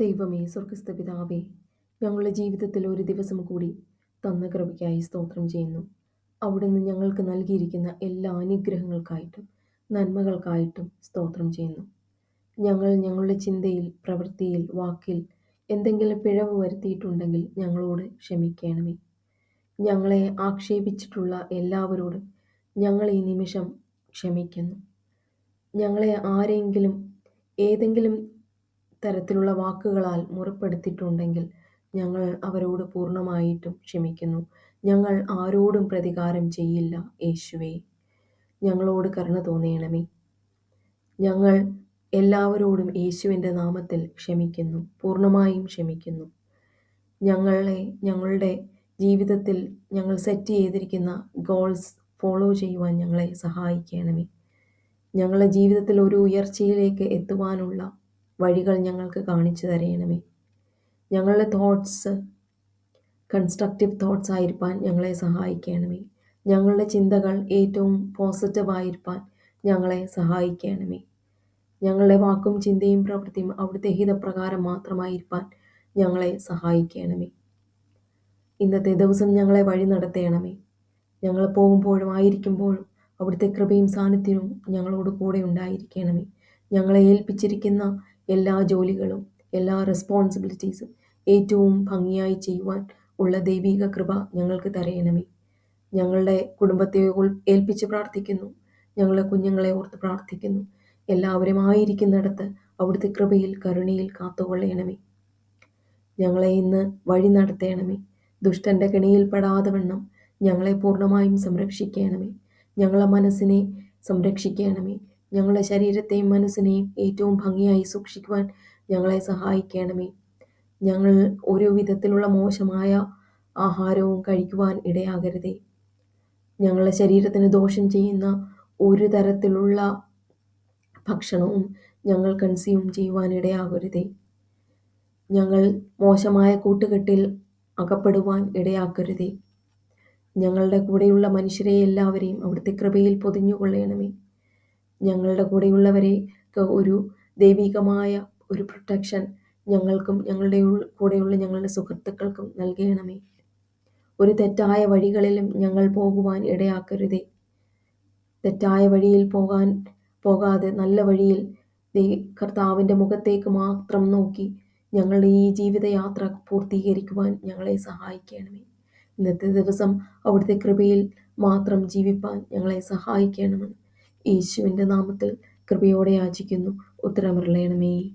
ദൈവമേ സ്വർഗസ്ഥ പിതാവേ ഞങ്ങളുടെ ജീവിതത്തിൽ ഒരു ദിവസം കൂടി തന്ന കൃപയ്ക്കായി സ്തോത്രം ചെയ്യുന്നു. അവിടുന്ന് ഞങ്ങൾക്ക് നൽകിയിരിക്കുന്ന എല്ലാ അനുഗ്രഹങ്ങൾക്കായിട്ടും നന്മകൾക്കായിട്ടും സ്തോത്രം ചെയ്യുന്നു. ഞങ്ങൾ ഞങ്ങളുടെ ചിന്തയിൽ പ്രവൃത്തിയിൽ വാക്കിൽ എന്തെങ്കിലും പിഴവ് വരുത്തിയിട്ടുണ്ടെങ്കിൽ ഞങ്ങളോട് ക്ഷമിക്കണമേ. ഞങ്ങളെ ആക്ഷേപിച്ചിട്ടുള്ള എല്ലാവരോടും ഞങ്ങൾ ഈ നിമിഷം ക്ഷമിക്കുന്നു. ഞങ്ങളെ ആരെങ്കിലും ഏതെങ്കിലും തരത്തിലുള്ള വാക്കുകളാൽ മുറപ്പെടുത്തിയിട്ടുണ്ടെങ്കിൽ ഞങ്ങൾ അവരോട് പൂർണമായിട്ടും ക്ഷമിക്കുന്നു. ഞങ്ങൾ ആരോടും പ്രതികാരം ചെയ്യില്ല യേശുവേ. ഞങ്ങളോട് കരുണ തോന്നിയണമേ ഞങ്ങൾ എല്ലാവരോടും യേശുവിന്റെ നാമത്തിൽ ക്ഷമിക്കുന്നു പൂർണമായും ക്ഷമിക്കുന്നു. ഞങ്ങളെ ഞങ്ങളുടെ ജീവിതത്തിൽ ഞങ്ങൾ സെറ്റ് ചെയ്തിരിക്കുന്ന ഗോൾസ് ഫോളോ ചെയ്യുവാൻ ഞങ്ങളെ സഹായിക്കണമേ. ഞങ്ങളുടെ ജീവിതത്തിൽ ഒരു ഉയർച്ചയിലേക്ക് എത്തുവാനുള്ള വഴികൾ ഞങ്ങൾക്ക് കാണിച്ചു തരയണമേ ഞങ്ങളുടെ തോട്ട്സ് കൺസ്ട്രക്റ്റീവ് തോട്ട്സ് ആയിരിക്കാൻ ഞങ്ങളെ സഹായിക്കണമേ. ഞങ്ങളുടെ ചിന്തകൾ ഏറ്റവും പോസിറ്റീവായിരിക്കാൻ ഞങ്ങളെ സഹായിക്കണമേ. ഞങ്ങളുടെ വാക്കും ചിന്തയും പ്രവൃത്തിയും അവിടുത്തെ ഹിതപ്രകാരം മാത്രമായിരിക്കാൻ ഞങ്ങളെ സഹായിക്കണമേ. ഇന്നത്തെ ദിവസം ഞങ്ങളെ വഴി നടത്തണമേ. ഞങ്ങൾ പോകുമ്പോഴും ആയിരിക്കുമ്പോഴും അവിടുത്തെ കൃപയും സാന്നിധ്യവും ഞങ്ങളോട് കൂടെ ഉണ്ടായിരിക്കണമേ. ഞങ്ങളെ ഏൽപ്പിച്ചിരിക്കുന്ന എല്ലാ ജോലികളും എല്ലാ റെസ്പോൺസിബിലിറ്റീസും ഏറ്റവും ഭംഗിയായി ചെയ്യുവാൻ ഉള്ള ദൈവീക കൃപ ഞങ്ങൾക്ക് തരയണമേ ഞങ്ങളുടെ കുടുംബത്തെ ഏൽപ്പിച്ച് പ്രാർത്ഥിക്കുന്നു. ഞങ്ങളെ കുഞ്ഞുങ്ങളെ ഓർത്ത് പ്രാർത്ഥിക്കുന്നു. എല്ലാവരും ആയിരിക്കുന്നിടത്ത് അവിടുത്തെ കൃപയിൽ കരുണയിൽ കാത്തുകൊള്ളയണമേ ഞങ്ങളെ ഇന്ന് വഴി നടത്തണമേ. ദുഷ്ടന്റെ കെണിയിൽപ്പെടാതെ വണ്ണം ഞങ്ങളെ പൂർണമായും സംരക്ഷിക്കണമേ. ഞങ്ങളെ മനസ്സിനെ സംരക്ഷിക്കണമേ. ഞങ്ങളുടെ ശരീരത്തെയും മനസ്സിനെയും ഏറ്റവും ഭംഗിയായി സൂക്ഷിക്കുവാൻ ഞങ്ങളെ സഹായിക്കണമേ. ഞങ്ങൾ ഓരോ വിധത്തിലുള്ള മോശമായ ആഹാരവും കഴിക്കുവാൻ ഇടയാകരുതേ. ഞങ്ങളുടെ ശരീരത്തിന് ദോഷം ചെയ്യുന്ന ഒരു തരത്തിലുള്ള ഭക്ഷണവും ഞങ്ങൾ കൺസ്യൂം ചെയ്യുവാൻ ഇടയാകരുതേ. ഞങ്ങൾ മോശമായ കൂട്ടുകെട്ടിൽ അകപ്പെടുവാൻ ഇടയാക്കരുതേ. ഞങ്ങളുടെ കൂടെയുള്ള മനുഷ്യരെ എല്ലാവരെയും അവിടുത്തെ കൃപയിൽ പൊതിഞ്ഞുകൊള്ളണമേ. ഞങ്ങളുടെ കൂടെയുള്ളവരെ ഒരു ദൈവികമായ ഒരു പ്രൊട്ടക്ഷൻ ഞങ്ങൾക്കും ഞങ്ങളുടെ കൂടെയുള്ള ഞങ്ങളുടെ സുഹൃത്തുക്കൾക്കും നൽകണമേ. ഒരു തെറ്റായ വഴികളിലും ഞങ്ങൾ പോകുവാൻ ഇടയാക്കരുതേ. തെറ്റായ വഴിയിൽ പോകാൻ പോകാതെ നല്ല വഴിയിൽ കർത്താവിന്റെ മുഖത്തേക്ക് മാത്രം നോക്കി ഞങ്ങളുടെ ഈ ജീവിതയാത്ര പൂർത്തീകരിക്കുവാൻ ഞങ്ങളെ സഹായിക്കണമേ. ഇന്നത്തെ ദിവസം അവിടുത്തെ കൃപയിൽ മാത്രം ജീവിപ്പാൻ ഞങ്ങളെ സഹായിക്കണമെന്ന് യേശുവിന്റെ നാമത്തിൽ കൃപയോടെ യാചിക്കുന്നു. ഉത്തരമറിയണമേ